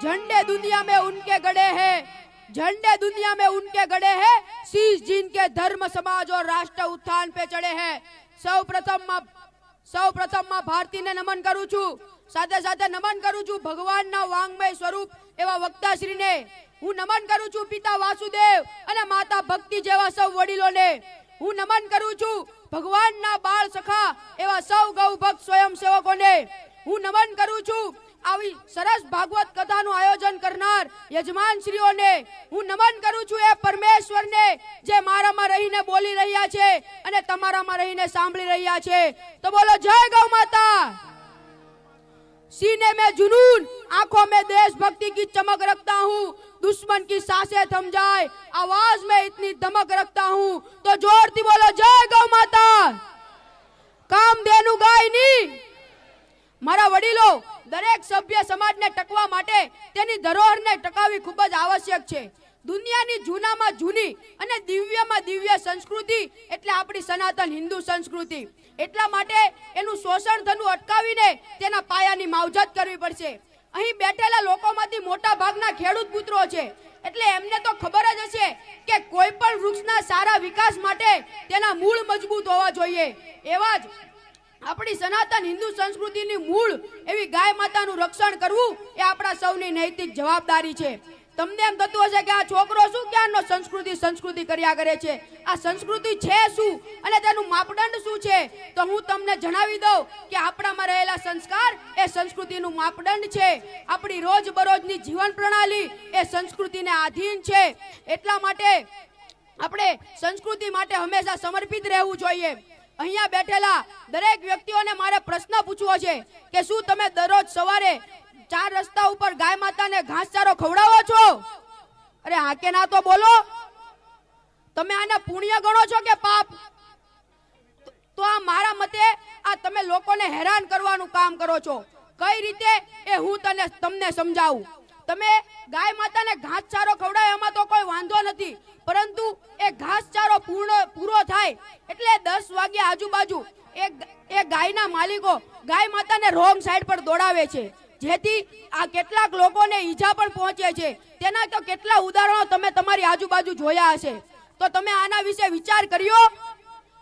झंडे दुनिया में उनके गड़े हैं झंडे दुनिया में उनके गड़े हैं शीश जिनके धर्म समाज और राष्ट्र उत्थान पे चढ़े हैं સૌ પ્રથમમાં સૌ પ્રથમમાં ભારતીને નમન કરું છું સાથે સાથે નમન કરું છું ભગવાનના વાંગમય સ્વરૂપ એવા વક્તાશ્રીને હું નમન કરું છું પિતા વાસુદેવ અને માતા ભક્તિ જેવા સૌ વડીલોને હું નમન કરું છું ભગવાનના બાળ સખા એવા સૌ ગૌ ભક્ત સ્વયંસેવકોને હું નમન કરું છું આવી સરસ ભાગવત કથાનું આયોજન કરનાર યજમાનશ્રીઓને હું નમન કરું છું એ પરમેશ્વરને જે મારામાં રહીને બોલી રહ્યા છે અને તમારામાં રહીને સાંભળી રહ્યા છે તો બોલો જય ગૌ માતા सीने में जुनून आंखों में देशभक्ति की चमक रखता हूँ दुश्मन की सांसें थम जाए आवाज में इतनी धमक रखता हूँ तो जोरती बोलो जय गौ माता મારા દરેક સભ્ય સમાજને ટકવા માટે તેની ધરોહરને ટકાવવી ખૂબ જ આવશ્યક છે. દુનિયાની જૂનામાં જૂની અને દિવ્યમાં દિવ્ય સંસ્કૃતિ એટલે આપણી સનાતન હિન્દુ સંસ્કૃતિ. એટલા માટે એનું શોષણ થનું અટકાવીને તેના પાયાની માવજત કરવી પડશે. અહીં બેઠેલા લોકોમાંથી મોટા ભાગના ખેડૂત પુત્રો છે. એટલે એમને તો ખબર જ હશે કે કોઈ પણ વૃક્ષના સારા વિકાસ માટે તેના મૂળ મજબૂત હોવા જોઈએ. એવા જ આપણી સનાતન હિન્દુ સંસ્કૃતિની મૂળ એવી ગાય માતાનું રક્ષણ કરવું એ આપણા સૌની નૈતિક જવાબદારી છે. તમને એમ થતું હશે કે આ છોકરો શું ક્યારનો સંસ્કૃતિ સંસ્કૃતિ કર્યા કરે છે? આ સંસ્કૃતિ છે શું? અને તેનું માપદંડ શું છે? તો હું તમને જણાવી દઉં કે આપણામાં રહેલા સંસ્કાર એ સંસ્કૃતિનું માપદંડ છે. આપણી રોજબરોજની જીવન પ્રણાલી એ સંસ્કૃતિને આધીન છે. એટલા માટે આપણે સંસ્કૃતિ માટે હંમેશા સમર્પિત રહેવું જોઈએ. અહીંયા બેઠેલા દરેક વ્યક્તિઓને મારે પ્રશ્ન પૂછવો છે કે શું તમે દરરોજ સવારે ચાર રસ્તા ઉપર ગાય માતાને ઘાસચારો ખવડાવો છો? અરે હા કે ના તો બોલો. તમે આને પુણ્ય ગણો છો કે પાપ? તો- આ મારા મતે આ તમે લોકોને હેરાન કરવાનું કામ કરો છો. કઈ રીતે એ હું તને તમને સમજાવું? તમે ગાય માતાને ઘાસચારો ખવડાવે, એમાં તો કોઈ વાંધો નથી. પરંતુ એ ઘાસચારો પૂર્ણ, પૂરો થાય એટલે દસ વાગ્યા આજુબાજુ એ એ ગાયના માલિકો ગાય માતાને રોંગ સાઈડ પર દોડાવે છે. જેથી આ કેટલાક લોકોને ઈજા પણ પહોંચે છે. તેના તો કેટલા ઉદાહરણો તમે તમારી આજુબાજુ જોયા હશે. તો તમે આના વિશે વિચાર કર્યો?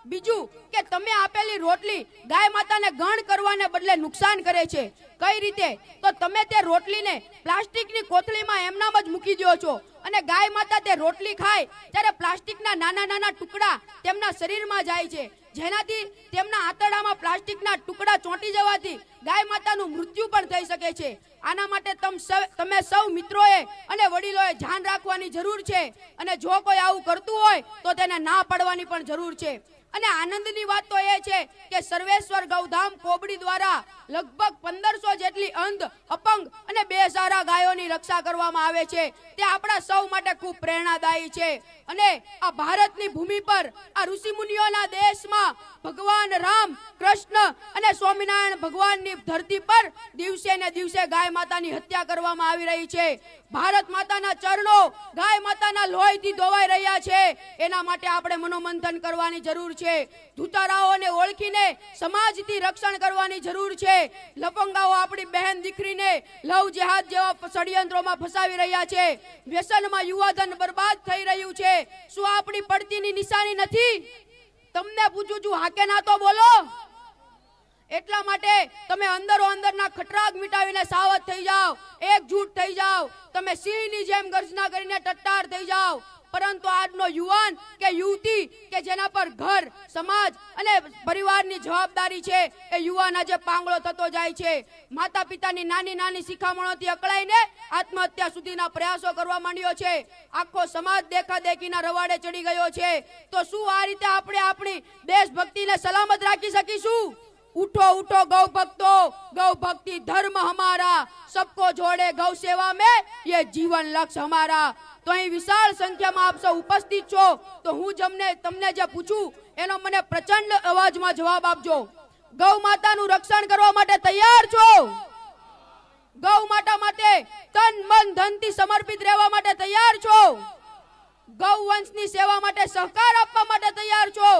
બીજું કે તમે આપેલી રોટલી ગાય માતાને ગણ કરવાને બદલે નુકસાન કરે છે. કઈ રીતે? તો તમે તે રોટલીને પ્લાસ્ટિકની કોથળીમાં એમનામ જ મૂકી દો છો. અને ગાય માતા તે રોટલી ખાય ત્યારે પ્લાસ્ટિકના નાના નાના ટુકડા તેમના શરીરમાં જાય છે. જેનાથી તેમના આંતરડામાં પ્લાસ્ટિકના ટુકડા ચોંટી જવાથી ગાય માતાનું મૃત્યુ પણ થઈ શકે છે. આના માટે તમ સૌ- મિત્રોએ અને વડીલોએ ધ્યાન રાખવાની જરૂર છે. અને જો કોઈ આવું કરતું હોય તો તેને ના પાડવાની પણ જરૂર છે. અને આનંદની વાત તો એ છે કે સર્વેશ્વર ગૌધામ કોબડી દ્વારા લગભગ પંદરસો જેટલી અંધ, અપંગ અને બેસારા ગાયોની રક્ષા કરવામાં આવે છે. તે આપણા સૌ માટે ખૂબ પ્રેરણાદાયી છે. અને આ ભારતની ભૂમિ પર આ ઋષિમુનિઓના દેશમાં ભગવાન રામ, કૃષ્ણ અને સ્વામિનારાયણ ભગવાનની ધરતી પર દિવસે ને દિવસે ગાય માતાની હત્યા કરવામાં આવી રહી છે. ભારત માતાના ચરણો ગાય માતાના લોહીથી ધોવાઈ રહ્યા છે. એના માટે આપણે મનોમંથન કરવાની જરૂર છે. ધૂતારાઓને ઓળખીને સમાજથી રક્ષણ કરવાની જરૂર છે. લપંગાઓ આપણી બહેન દીકરીને લવ જેહાદ જેવા ષડયંત્રોમાં ફસાવી રહ્યા છે. વ્યસનમાં યુવાધન બરબાદ થઈ રહ્યું છે. શું આપણી પડતીની નિશાની નથી? તમને પૂછું છું હાકે ના તો બોલો. એટલા માટે તમે અંદરો અંદરના ખટરાગ મિટાવીને સાવધ થઈ જાઓ એકજૂટ થઈ જાઓ. તમે સિંહની જેમ ગર્જના કરીને ટટ્ટાર થઈ જાઓ. પરંતુ આજનો યુવાન કે યુવતી કે જેના પર ઘર, સમાજ અને પરિવારની જવાબદારી છે, એ યુવાન આજે પાંગળો થતો જાય છે. માતા પિતાની નાની નાની શિખામણોથી અકળાઈને આત્મહત્યા સુધીના પ્રયાસો કરવા માંડ્યો છે. આખો સમાજ દેખા દેખીના રવાડે ચડી ગયો છે. તો શું આ રીતે આપણે આપણી દેશભક્તિને સલામત રાખી શકીશું? उठो उठो गौ भक्तो गौ भक्ति धर्म हमारा सबको जोड़े गौ सेवा में ये जीवन लक्ष्य हमारा તો અહીં વિશાળ સંખ્યામાં આપ સૌ ઉપસ્થિત છો તો હું જમને તમને જે પૂછું એનો મને પ્રચંડ અવાજમાં જવાબ આપજો ગૌ માતાનું રક્ષણ કરવા માટે તૈયાર છો ગૌ માતા માટે તન મન ધનથી સમર્પિત રહેવા માટે તૈયાર છો ગૌ વંશની સેવા માટે સહકાર આપવા માટે તૈયાર છો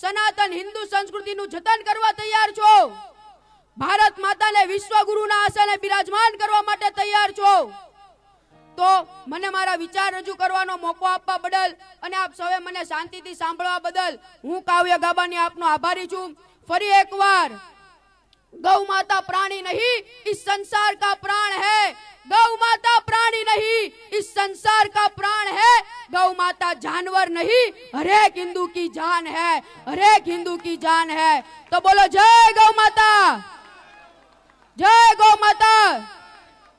સનાતન હિન્દુ સંસ્કૃતિનું જતન કરવા તૈયાર છો. ભારત માતાને વિશ્વગુરુના આસને બિરાજમાન કરવા માટે તૈયાર છો. તો મને મારા વિચાર રજૂ કરવાનો મોકો આપવા બદલ અને આપ સૌએ મને શાંતિથી સાંભળવા બદલ હું કાવ્ય ગાબાની આપનો આભારી છું. ફરી એકવાર, ગૌ માતા પ્રાણી નહીં, ઈ સંસાર કા પ્રાણ હૈ. ગૌ માતા પ્રાણી નહીં, ઈ સંસાર કા પ્રાણ હૈ. गौ माता जानवर नहीं हरेक हिंदू की जान है हरेक हिंदू की जान है तो बोलो जय गौ माता जय गौ माता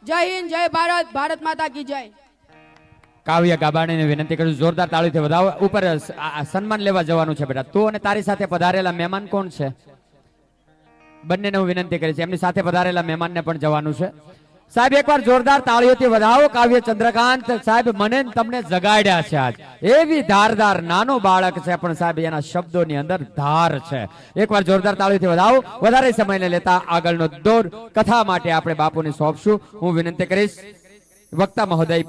जय हिंद जय भारत भारत माता की जय કાવ્ય ગાબાણીને વિનંતી કરું છું, જોરદાર તાળીથી વધાવો ઉપર સ- આ- આ સન્માન લેવા જવાનું છે બેટા તું અને તારી સાથે પધારેલા મહેમાન કોણ છે બંનેને હું વિનંતી કરી છે એમની સાથે પધારેલા મહેમાનને પણ જવાનું છે સાહેબ, એકવાર જોરદાર તાળીઓથી વધાવો, કાવ્ય ચંદ્રકાંત. સાહેબ, મને તમને જગાડ્યા છે આજ. એવી ધારદાર નાનો બાળક છે, પણ સાહેબ, એના શબ્દોની અંદર ધાર છે. એકવાર જોરદાર તાળીઓથી વધાવો. વધારે સમયને લેતા આગળનો દોર. કથા માટે આપણે બાપુને સોંપશું. હું વિનંતી કરીશ. વક્તા મહોદય